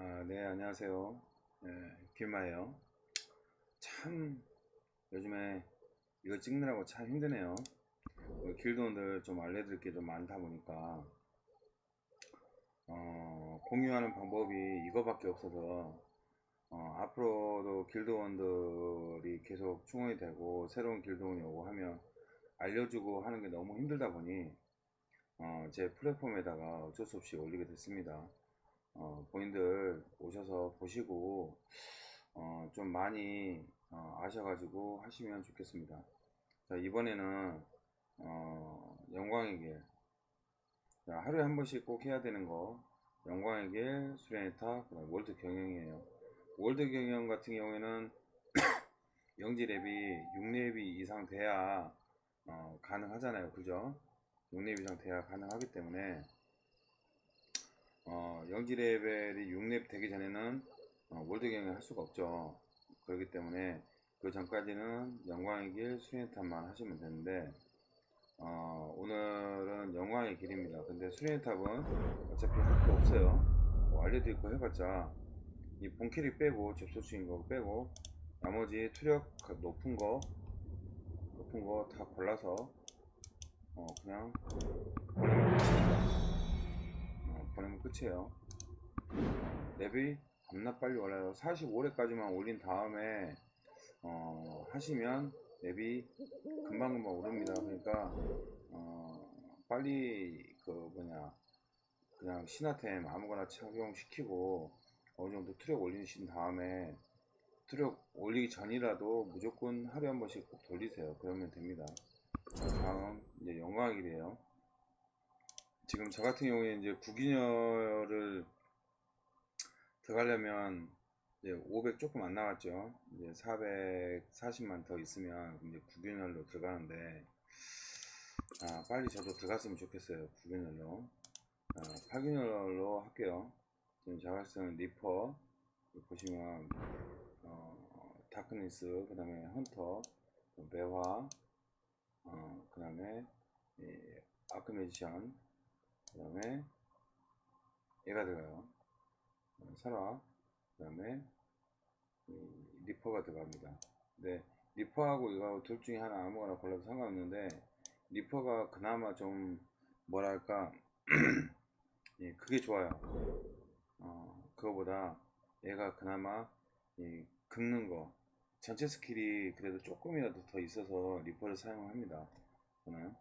아, 네, 안녕하세요. 네, 길마예요. 참, 요즘에 이거 찍느라고 참 힘드네요. 우리 길드원들 좀 알려드릴 게 좀 많다 보니까, 어, 공유하는 방법이 이거밖에 없어서, 어, 앞으로도 길드원들이 계속 충원이 되고, 새로운 길드원이 오고 하면 알려주고 하는 게 너무 힘들다 보니, 어, 제 플랫폼에다가 어쩔 수 없이 올리게 됐습니다. 어, 본인들 오셔서 보시고 어, 좀 많이 어, 아셔가지고 하시면 좋겠습니다. 자, 이번에는 어, 영광의 길 자, 하루에 한 번씩 꼭 해야 되는 거 영광의 길, 수레네타, 그다음 월드 경영이에요. 월드 경영 같은 경우에는 영지 랩이 6렙이 이상 돼야 어, 가능하잖아요. 그죠? 6렙 이상 돼야 가능하기 때문에 어, 영지 레벨이 6렙 되기 전에는 어, 월드 경영을 할 수가 없죠. 그렇기 때문에 그 전까지는 영광의 길 수리탑만 하시면 되는데 어, 오늘은 영광의 길입니다. 근데 수리탑은 어차피 할거 없어요. 뭐 알려드릴 거 해봤자 이 본캐릭 빼고 접속 중인 거 빼고 나머지 투력 높은 거 높은 거 다 골라서 어, 그냥. 어, 보내면 끝이에요. 랩이 겁나 빨리 올라요. 45렙까지만 올린 다음에 어, 하시면 랩이 금방금방 오릅니다. 그러니까 어, 빨리 그 뭐냐 그냥 신화템 아무거나 착용시키고 어느 정도 투력 올리신 다음에 투력 올리기 전이라도 무조건 하루에 한 번씩 꼭 돌리세요. 그러면 됩니다. 자, 다음 이제 영광일이에요. 지금 저 같은 경우에 이제 구기녀를 들어가려면 이제 500 조금 안 나왔죠. 이제 440만 더 있으면 이제 구기녀로 들어가는데 아, 빨리 저도 들어갔으면 좋겠어요. 구기녀로. 아, 8기녀로 할게요. 지금 자갈성 리퍼 보시면 어, 다크니스 그 다음에 헌터 매화 어, 그 다음에 아크메지션 그 다음에 얘가 들어가요. 어, 설화 그 다음에 리퍼가 들어갑니다. 근데 리퍼하고 이거 둘 중에 하나 아무거나 골라도 상관없는데 리퍼가 그나마 좀 뭐랄까 예, 그게 좋아요. 어, 그거보다 얘가 그나마 이 긁는 거 전체 스킬이 그래도 조금이라도 더 있어서 리퍼를 사용합니다. 저는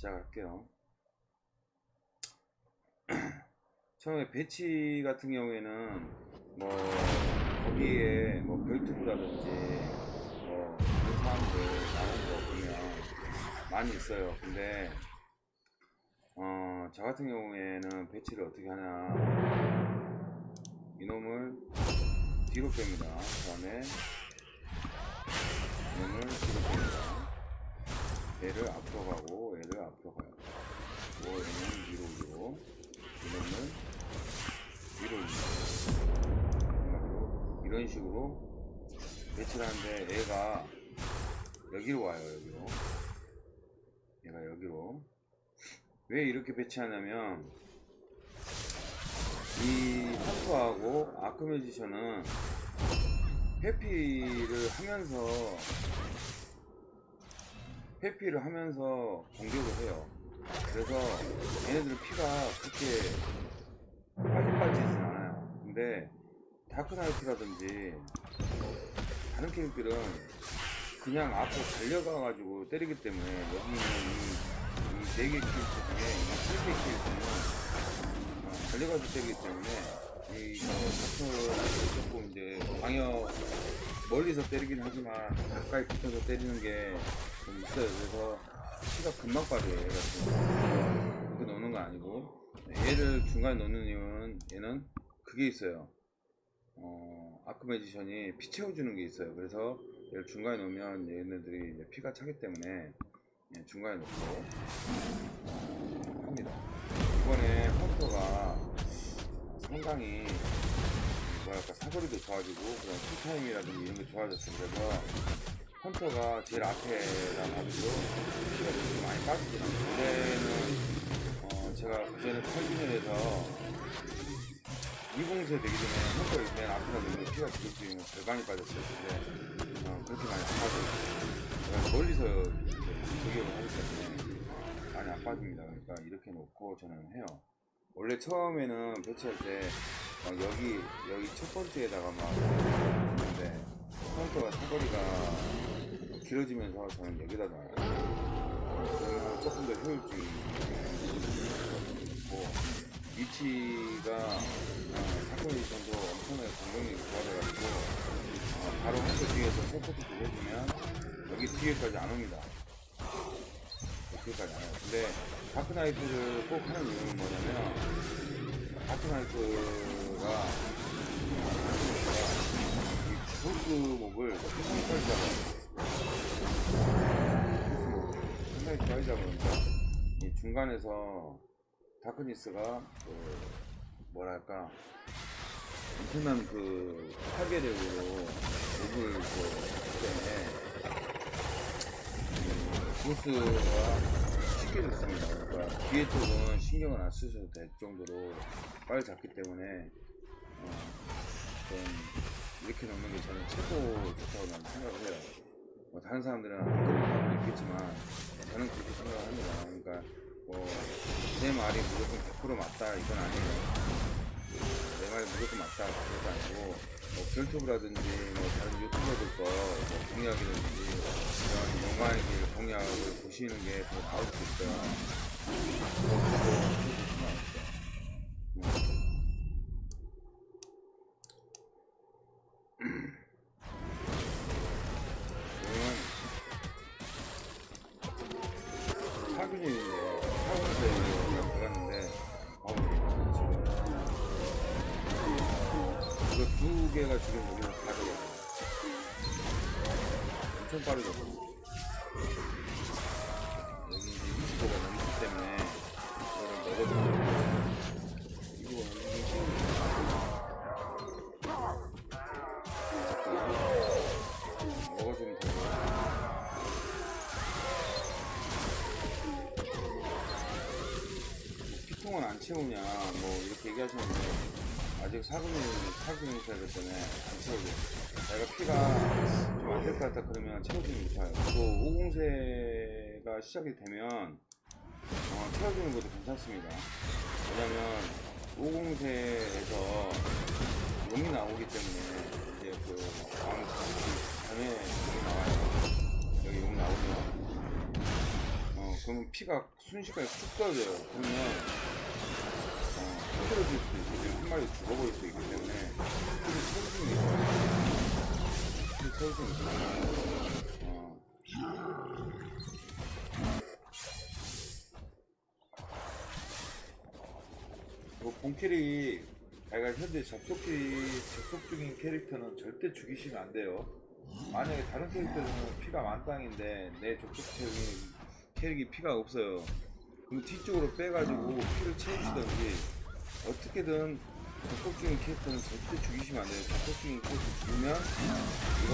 시작할게요. 처음에 배치 같은 경우에는 뭐 거기에 뭐 별투구라든지 뭐 그런 사람들 나오는 거 보면 많이 있어요. 근데 어, 저 같은 경우에는 배치를 어떻게 하냐. 이놈을 뒤로 뺍니다. 그 다음에 이놈을 뒤로 뺍니다 얘를 앞으로 가고 얘를 앞으로 가요. 뭐 얘는 위로 위로. 이놈을 위로 위로. 이런 식으로 배치를 하는데 얘가 여기로 와요 여기로. 얘가 여기로. 왜 이렇게 배치하냐면 이 탑프하고 아크메지션은 회피를 하면서 회피를 하면서 공격을 해요. 그래서 얘네들은 피가 그렇게 빨리 빠지진 않아요. 근데 다크나이트라든지 다른 캐릭들은 그냥 앞으로 달려가가지고 때리기 때문에 여기 있는 이 4개 캐릭터 중에 이 3개 캐릭터는 어, 달려가지고 때리기 때문에 이 다크 조금 이제 방역 멀리서 때리긴 하지만 가까이 붙어서 때리는 게 좀 있어요. 그래서 피가 금방 빠져요. 얘 같은 경우. 이렇게 넣는 거 아니고 얘를 중간에 넣는 이유는 얘는 그게 있어요. 어, 아크메지션이 피 채워주는 게 있어요. 그래서 얘를 중간에 놓으면 얘네들이 이제 피가 차기 때문에 예, 중간에 놓고 어, 합니다. 이번에 헌터가 상당히 뭐랄까 사거리도 좋아지고 그런 쿨타임이라든지 이런 게 좋아졌어요. 그래서 헌터가 제일 앞에다 놔두고 피가 좀 많이 빠지긴 합니다. 원래는 어, 제가 그전에 8주년에서 2공세 되기 전에 햄버거 맨 앞에가 있는 피가 있는 절반이 빠졌어요. 근데 어, 그렇게 많이 안 빠져요. 멀리서 저격을 하기 때문에 많이 안 빠집니다. 그러니까 이렇게 놓고 저는 해요. 원래 처음에는 배치할 때 막 여기 여기 첫 번째에다가 막 했는데 카운터가 사거리가 길어지면서 저는 여기다 놔요. 그러면 조금 더 효율적이 있고 위치가 어, 사건이 전도 엄청나게 공격력이 좋아져가지고 어, 바로 한대 뒤에서 서포트 해주면 여기 뒤에까지 안 옵니다. 뒤에까지 안 와요. 근데 다크나이트를 꼭 하는 이유는 뭐냐면 다크나이트가 이 보스 몹을 상당히 잡아요. 보스 몹을 상당히 잡으니까 이 중간에서 다크니스가 그 뭐랄까 엄청난 그 파괴력으로 몹을 그 때문에 이 보스가 쉽게 죽습니다. 그러니까 뒤에 쪽은 신경을 안 쓰셔도 될 정도로 빨리 잡기 때문에 어, 좀 이렇게 넣는 게 저는 최고 좋다고 저는 생각을 해요. 뭐 다른 사람들은 안 그런 사람도 있겠지만 저는 그렇게 생각을 합니다. 그러니까 뭐제 말이 무조건 100% 맞다 이건 아니에요. 내 말이 무조건 맞다 그것도 아니고 뭐 별투브라든지 뭐 다른 유튜버들 거뭐 공약이라든지 이런 영화의 길 공약을 보시는 게 더 나을 수 있어요. 사군에서 여기가 들어갔는데 어우 이거 두 개가 지금 다 들어갔어요. 엄청 빠르거든 피통은 안 채우냐. 뭐 이렇게 얘기하시는데 아직 있어야 될 때문에 안 채우고. 내가 피가 좀 안 될 것 같다 그러면 채워주는 게 좋아요. 그리고 5공세가 시작이 되면 어, 채워주는 것도 괜찮습니다. 왜냐면 5공세에서 용이 나오기 때문에 이제 그왕 전에 용이 나와요. 여기 용 나오면. 어 그러면 피가 순식간에 쭉 떨어져요 그러면 어 힘들어질 수도 있고 지금 한 마리 죽어버릴 수 있기 때문에 피를 게 좋아요 피를 게 좋아요 어. 뭐 본캐릭 제가 현재 접속 키 접속 중인 캐릭터는 절대 죽이시면 안 돼요. 만약에 다른 캐릭터는 피가 만땅인데 내 접속 중인 캐릭이 피가 없어요. 그럼 뒤쪽으로 빼가지고 피를 채우시던지 어떻게든 접속 중인 캐릭터는 절대 죽이시면 안 돼요. 접속 중인 캐릭터 죽으면 이거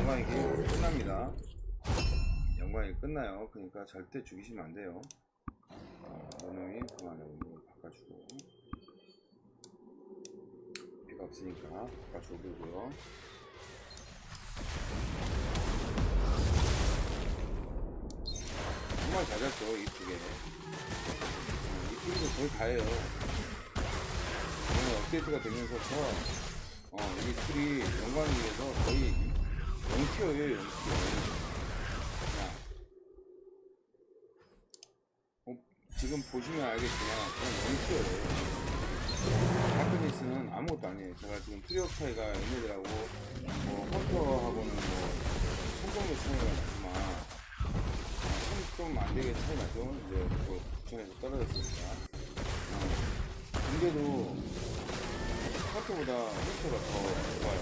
영광이기 끝납니다. 영광이 끝나요. 그러니까 절대 죽이시면 안 돼요. 어, 너놈이 그만해. 이거 바꿔주고 피가 없으니까 바꿔주고요. 잘 잡죠 이쁘게 이쁘게도 거의 다예요. 오늘 업데이트가 되면서부터 어 여기 풀이 영광위에서 거의 0티어예요 0티어. 그냥 어, 지금 보시면 알겠지만 그냥 0티어예요. 하크니스는 아무것도 아니에요. 제가 지금 트리업 차이가 얘네들하고 뭐 헌터하고는 뭐 차이가 나지만 좀안 되게 차이 나죠. 이제 그 부천에서 떨어졌으니까. 어, 근데도 카트보다 헬스가 더 좋아요.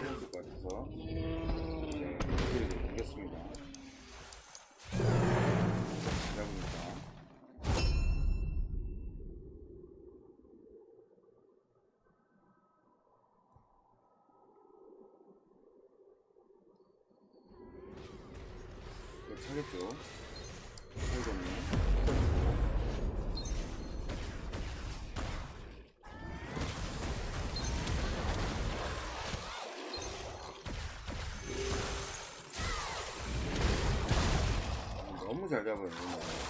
떨어질 것 같아서 하겠죠. 사이드는. 너무 잘 잡아요.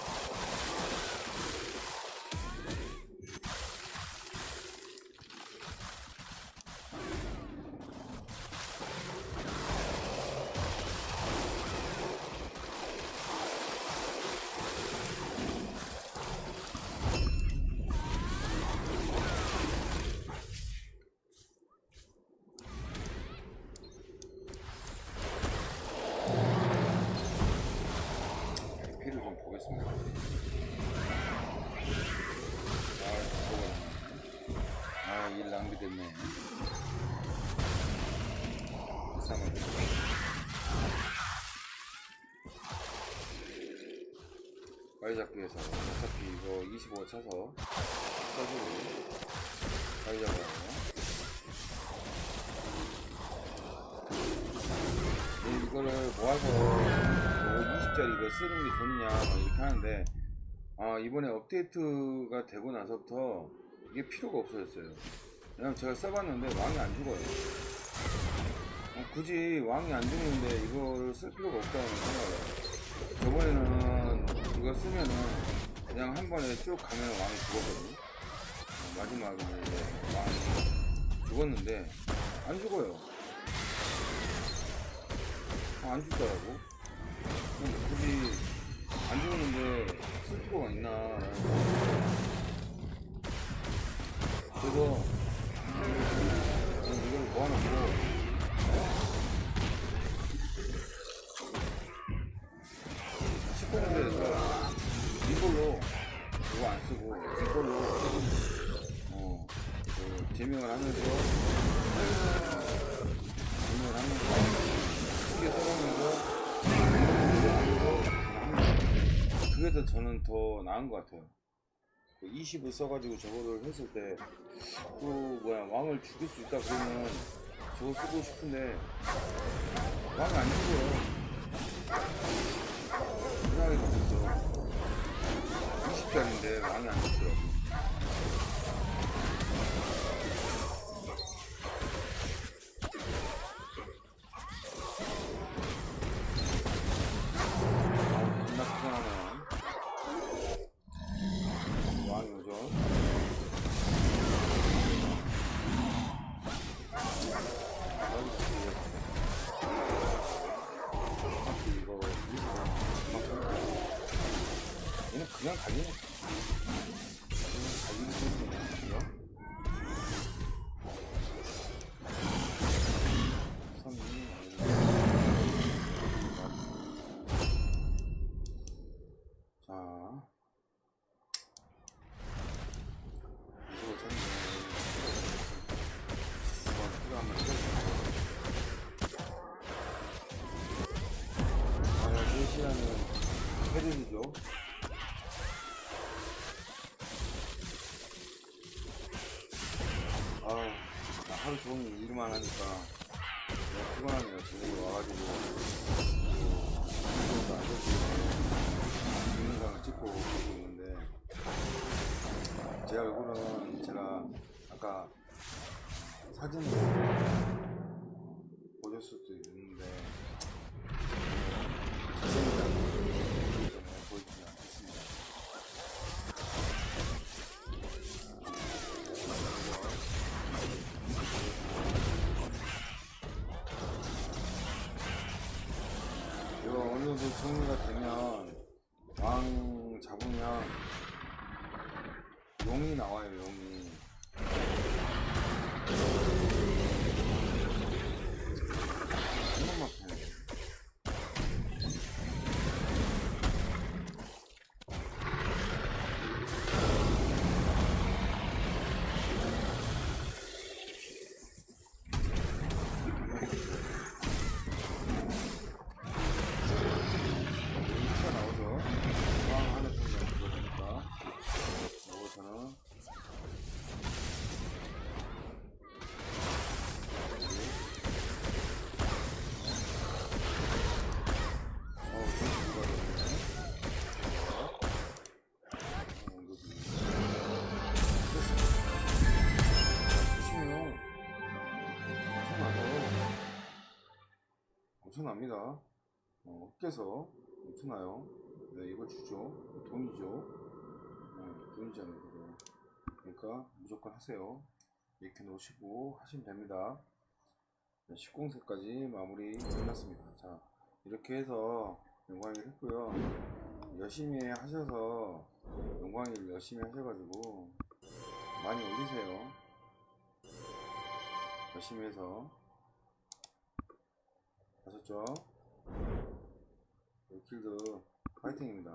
이상하게. 가위 잡기 위해서 어차피 이거 25 차서 써주고 가위 잡아요. 네, 이거를 모아서 20짜리 이거 쓰는 게 좋냐 막 이렇게 하는데 아 이번에 업데이트가 되고 나서부터 이게 필요가 없어졌어요 왜냐면 제가 써봤는데 왕이 안 죽어요 어, 굳이 왕이 안 죽는데 이거를 쓸 필요가 없다고 생각해요. 저번에는 이거 쓰면은 그냥 한 번에 쭉 가면 왕이 죽었거든요. 어, 마지막에 이제 왕이 죽었는데 안 죽어요. 아, 안 죽더라고. 굳이 안 죽는데 쓸 필요가 있나. 그래서 이걸 모아놓고 그 제명을 하면서 제명을 하면서 크게 써보면서 그게 더 저는 더 나은 것 같아요. 20을 써가지고 저거를 했을 때, 또, 뭐야, 왕을 죽일 수 있다 그러면 저거 쓰고 싶은데, 왕이 안 죽어요. 이상하게 됐어. 20짜리인데 왕이 안 죽더라고. 아, 그냥 달리네. 그냥 해볼게요. 아, 4시간은 해드리죠. 아, 나 하루 종일 일만 하니까 너무 피곤하네요. 지금 와가지고 아무것도 안 됐고 동영상을 찍고 오고 있는데 제 얼굴은 제가 아까 보셨을 엄청납니다. 어, 흑개서 엄청나요. 네, 이거 주죠. 돈이죠. 어, 돈이잖아요. 이거. 그러니까 무조건 하세요. 이렇게 놓으시고 하시면 됩니다. 네, 10공세까지 마무리 끝났습니다. 자, 이렇게 해서 영광일 했고요. 열심히 하셔서 영광일 열심히 하셔가지고 많이 올리세요. 열심히 해서 아셨죠? 네, 길드 파이팅입니다.